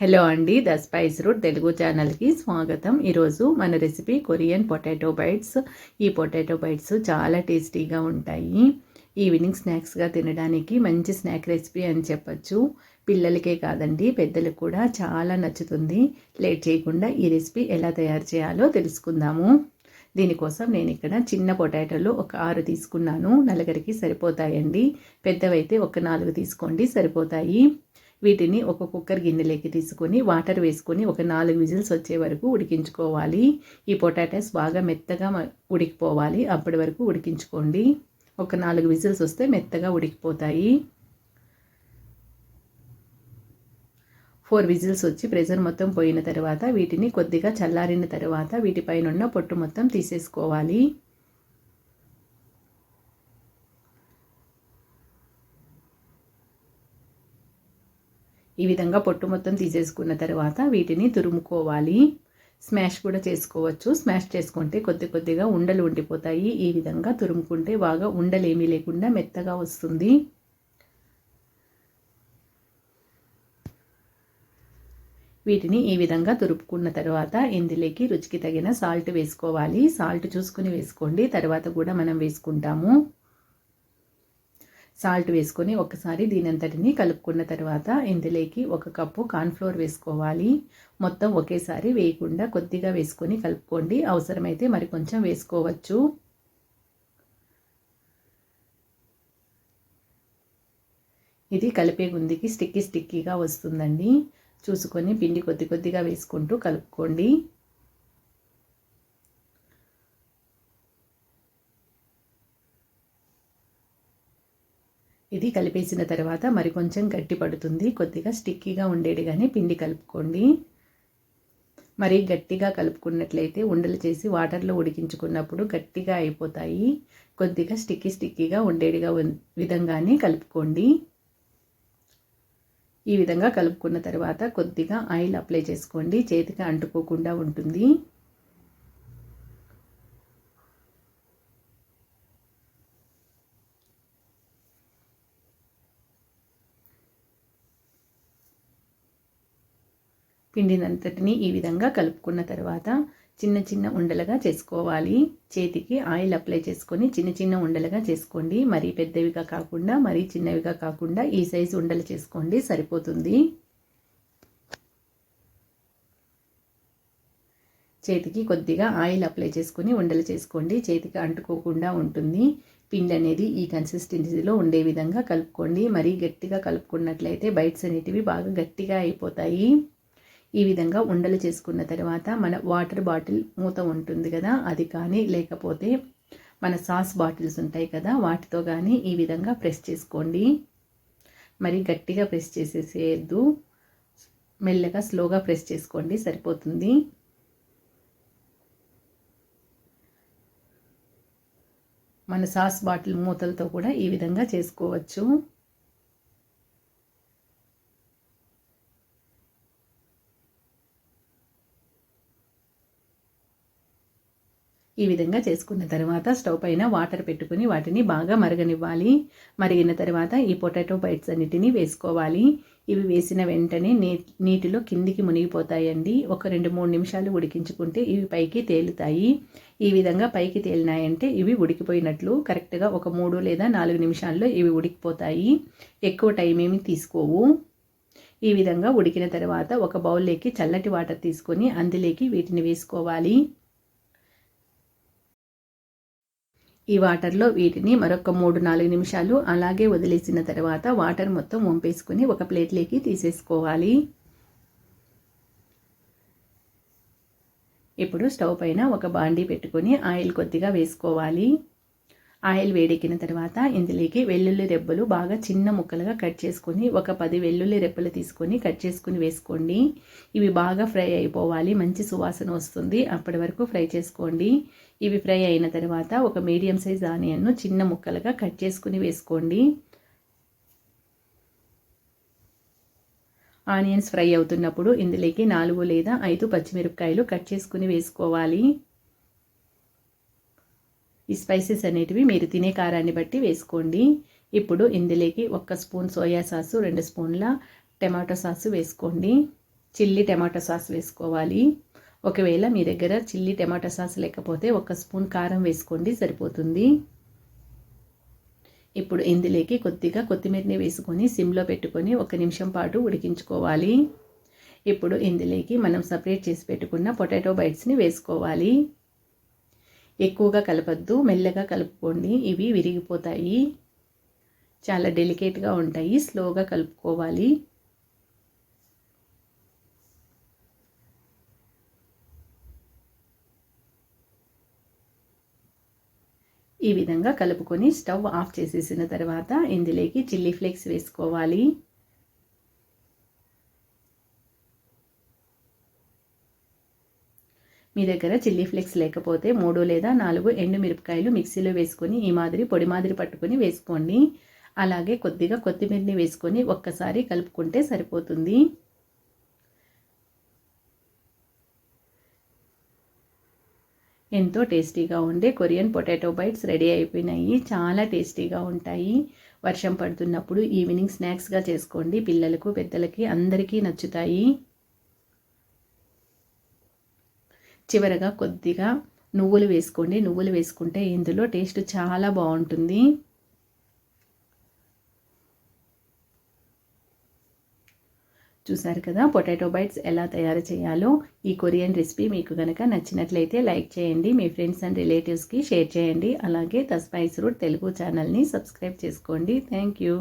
Hello అండి the spice root Telugu ఛానల్కి స్వాగతం. ఈరోజు మన రెసిపీ కొరియన్ పొటాటో బైట్స్. ఈ పొటాటో బైట్స్ చాలా టేస్టీగా ఉంటాయి. ఈవినింగ్ స్నాక్స్గా తినడానికి మంచి స్నాక్ రెసిపీ అని చెప్పచ్చు. పిల్లలకే కాదండి పెద్దలకు కూడా చాలా నచ్చుతుంది. లేట్ చేయకుండా ఈ రెసిపీ ఎలా తయారు చేయాలో తెలుసుకుందాము. దీనికోసం నేను ఇక్కడ చిన్న పొటాటోలు ఒక ఆరు తీసుకున్నాను. నలుగురికి సరిపోతాయండి. పెద్దవైతే ఒక నాలుగు తీసుకోండి సరిపోతాయి. వీటిని ఒక కుక్కర్ గిన్నెలోకి తీసుకొని వాటర్ వేసుకొని ఒక నాలుగు విజిల్స్ వచ్చే వరకు ఉడికించుకోవాలి. ఈ పొటాటోస్ బాగా మెత్తగా ఉడికిపోవాలి. అప్పటి వరకు ఉడికించుకోండి. ఒక నాలుగు విజిల్స్ వస్తే మెత్తగా ఉడికిపోతాయి. ఫోర్ విజిల్స్ వచ్చి ప్రెషర్ మొత్తం పోయిన తర్వాత వీటిని కొద్దిగా చల్లారిన తర్వాత వీటిపైన పొట్టు మొత్తం తీసేసుకోవాలి. ఈ విధంగా పొట్టు మొత్తం తీసేసుకున్న తర్వాత వీటిని తురుముకోవాలి. స్మాష్ కూడా చేసుకోవచ్చు. స్మాష్ చేసుకుంటే కొద్ది కొద్దిగా ఉండలు ఉండిపోతాయి. ఈ విధంగా తురుముకుంటే బాగా ఉండలు ఏమీ లేకుండా మెత్తగా వస్తుంది. వీటిని ఈ విధంగా తురుపుకున్న తర్వాత ఇందులోకి రుచికి తగిన సాల్ట్ వేసుకోవాలి. సాల్ట్ చూసుకుని వేసుకోండి. తర్వాత కూడా మనం వేసుకుంటాము. సాల్ట్ వేసుకొని ఒకసారి దీని అంతటిని కలుపుకున్న తర్వాత ఇందులోకి ఒక కప్పు కార్న్ఫ్లోర్ వేసుకోవాలి. మొత్తం ఒకేసారి వేయకుండా కొద్దిగా వేసుకొని కలుపుకోండి. అవసరమైతే మరి కొంచెం వేసుకోవచ్చు. ఇది కలిపే గుందికి స్టిక్కీ స్టిక్కీగా వస్తుందండి. చూసుకొని పిండి కొద్ది కొద్దిగా వేసుకుంటూ కలుపుకోండి. ఇది కలిపేసిన తర్వాత మరి కొంచెం గట్టి పడుతుంది. కొద్దిగా స్టిక్కీగా ఉండేది కానీ పిండి కలుపుకోండి. మరి గట్టిగా కలుపుకున్నట్లయితే ఉండలు చేసి వాటర్లో ఉడికించుకున్నప్పుడు గట్టిగా అయిపోతాయి. కొద్దిగా స్టిక్కీ స్టిక్కీగా ఉండేదిగా విధంగానే కలుపుకోండి. ఈ విధంగా కలుపుకున్న తర్వాత కొద్దిగా ఆయిల్ అప్లై చేసుకోండి. చేతికి అంటుకోకుండా ఉంటుంది. పిండినంతటిని ఈ విధంగా కలుపుకున్న తర్వాత చిన్న చిన్న ఉండలుగా చేసుకోవాలి. చేతికి ఆయిల్ అప్లై చేసుకొని చిన్న చిన్న ఉండలుగా చేసుకోండి. మరీ పెద్దవిగా కాకుండా మరీ చిన్నవిగా కాకుండా ఈ సైజు ఉండలు చేసుకోండి. సరిపోతుంది. చేతికి కొద్దిగా ఆయిల్ అప్లై చేసుకొని ఉండలు చేసుకోండి. చేతికి అంటుకోకుండా ఉంటుంది. పిండి అనేది ఈ కన్సిస్టెన్సీలో ఉండే విధంగా కలుపుకోండి. మరీ గట్టిగా కలుపుకున్నట్లయితే బైట్స్ అనేటివి బాగా గట్టిగా అయిపోతాయి. ఈ విధంగా ఉండలు చేసుకున్న తర్వాత మన వాటర్ బాటిల్ మూత ఉంటుంది కదా అది కానీ లేకపోతే మన సాస్ బాటిల్స్ ఉంటాయి కదా వాటితో కానీ ఈ విధంగా ప్రెస్ చేసుకోండి. మరి గట్టిగా ప్రెస్ చేసేసేయద్దు. మెల్లగా స్లోగా ప్రెస్ చేసుకోండి సరిపోతుంది. మన సాస్ బాటిల్ మూతలతో కూడా ఈ విధంగా చేసుకోవచ్చు. ఈ విధంగా చేసుకున్న తర్వాత స్టవ్ పైన వాటర్ పెట్టుకుని వాటిని బాగా మరగనివ్వాలి. మరిగిన తర్వాత ఈ పొటాటో బైట్స్ అన్నిటిని వేసుకోవాలి. ఇవి వేసిన వెంటనే నీ నీటిలో కిందికి మునిగిపోతాయండి. ఒక రెండు మూడు నిమిషాలు ఉడికించుకుంటే ఇవి పైకి తేలుతాయి. ఈ విధంగా పైకి తేలినాయంటే ఇవి ఉడికిపోయినట్లు కరెక్ట్గా ఒక మూడు లేదా నాలుగు నిమిషాల్లో ఇవి ఉడికిపోతాయి. ఎక్కువ టైం ఏమి తీసుకోవు. ఈ విధంగా ఉడికిన తర్వాత ఒక బౌల్లోకి చల్లటి వాటర్ తీసుకొని అందులోకి వీటిని వేసుకోవాలి. ఈ వాటర్లో వీటిని మరొక మూడు నాలుగు నిమిషాలు అలాగే వదిలేసిన తర్వాత వాటర్ మొత్తం వంపేసుకొని ఒక ప్లేట్లోకి తీసేసుకోవాలి. ఇప్పుడు స్టవ్ పైన ఒక బాండీ పెట్టుకొని ఆయిల్ కొద్దిగా వేసుకోవాలి. ఆయిల్ వేడెక్కిన తర్వాత ఇందులోకి వెల్లుల్లి రెబ్బలు బాగా చిన్న ముక్కలుగా కట్ చేసుకొని ఒక పది వెల్లుల్లి రెబ్బలు తీసుకొని కట్ చేసుకుని వేసుకోండి. ఇవి బాగా ఫ్రై అయిపోవాలి. మంచి సువాసన వస్తుంది. అప్పటి వరకు ఫ్రై చేసుకోండి. ఇవి ఫ్రై అయిన తర్వాత ఒక మీడియం సైజ్ ఆనియన్ను చిన్న ముక్కలుగా కట్ చేసుకుని వేసుకోండి. ఆనియన్స్ ఫ్రై అవుతున్నప్పుడు ఇందులోకి నాలుగు లేదా ఐదు పచ్చిమిరపకాయలు కట్ చేసుకుని వేసుకోవాలి. ఈ స్పైసెస్ అనేటివి మీరు తినే కారాన్ని బట్టి వేసుకోండి. ఇప్పుడు ఇందులోకి ఒక స్పూన్ సోయా సాసు రెండు స్పూన్ల టమాటో సాసు వేసుకోండి. చిల్లీ టమాటో సాస్ వేసుకోవాలి. ఒకవేళ మీ దగ్గర చిల్లీ టమాటో సాస్ లేకపోతే ఒక స్పూన్ కారం వేసుకోండి సరిపోతుంది. ఇప్పుడు ఇందులోకి కొద్దిగా కొత్తిమీరని వేసుకొని సిమ్లో పెట్టుకొని ఒక నిమిషం పాటు ఉడికించుకోవాలి. ఇప్పుడు ఇందులోకి మనం సపరేట్ చేసి పెట్టుకున్న పొటాటో బైట్స్ని వేసుకోవాలి. ఎక్కువగా కలపద్దు మెల్లగా కలుపుకోండి. ఇవి విరిగిపోతాయి. చాలా డెలికేట్గా ఉంటాయి. స్లోగా కలుపుకోవాలి. ఈ విధంగా కలుపుకొని స్టవ్ ఆఫ్ చేసేసిన తర్వాత ఇందులోకి చిల్లీ ఫ్లేక్స్ వేసుకోవాలి. మీ దగ్గర చిల్లీ ఫ్లేక్స్ లేకపోతే మూడు లేదా నాలుగు ఎండు మిరపకాయలు మిక్సీలో వేసుకొని ఈ మాదిరి పొడి మాదిరి పట్టుకొని వేసుకోండి. అలాగే కొద్దిగా కొత్తిమీరని వేసుకొని ఒక్కసారి కలుపుకుంటే సరిపోతుంది. ఎంతో టేస్టీగా ఉండే కొరియన్ పొటాటో బైట్స్ రెడీ అయిపోయినాయి. చాలా టేస్టీగా ఉంటాయి. వర్షం పడుతున్నప్పుడు ఈవినింగ్ స్నాక్స్గా చేసుకోండి. పిల్లలకు పెద్దలకి అందరికీ నచ్చుతాయి. చివరగా కొద్దిగా నువ్వులు వేసుకోండి. నువ్వులు వేసుకుంటే ఇందులో టేస్ట్ చాలా బాగుంటుంది. చూసారు కదా పొటాటో బైట్స్ ఎలా తయారు చేయాలో. ఈ కొరియన్ రెసిపీ మీకు కనుక నచ్చినట్లయితే లైక్ చేయండి. మీ ఫ్రెండ్స్ అండ్ రిలేటివ్స్కి షేర్ చేయండి. అలాగే ద స్పైస్ రూట్ తెలుగు ఛానల్ని సబ్స్క్రైబ్ చేసుకోండి. Thank you.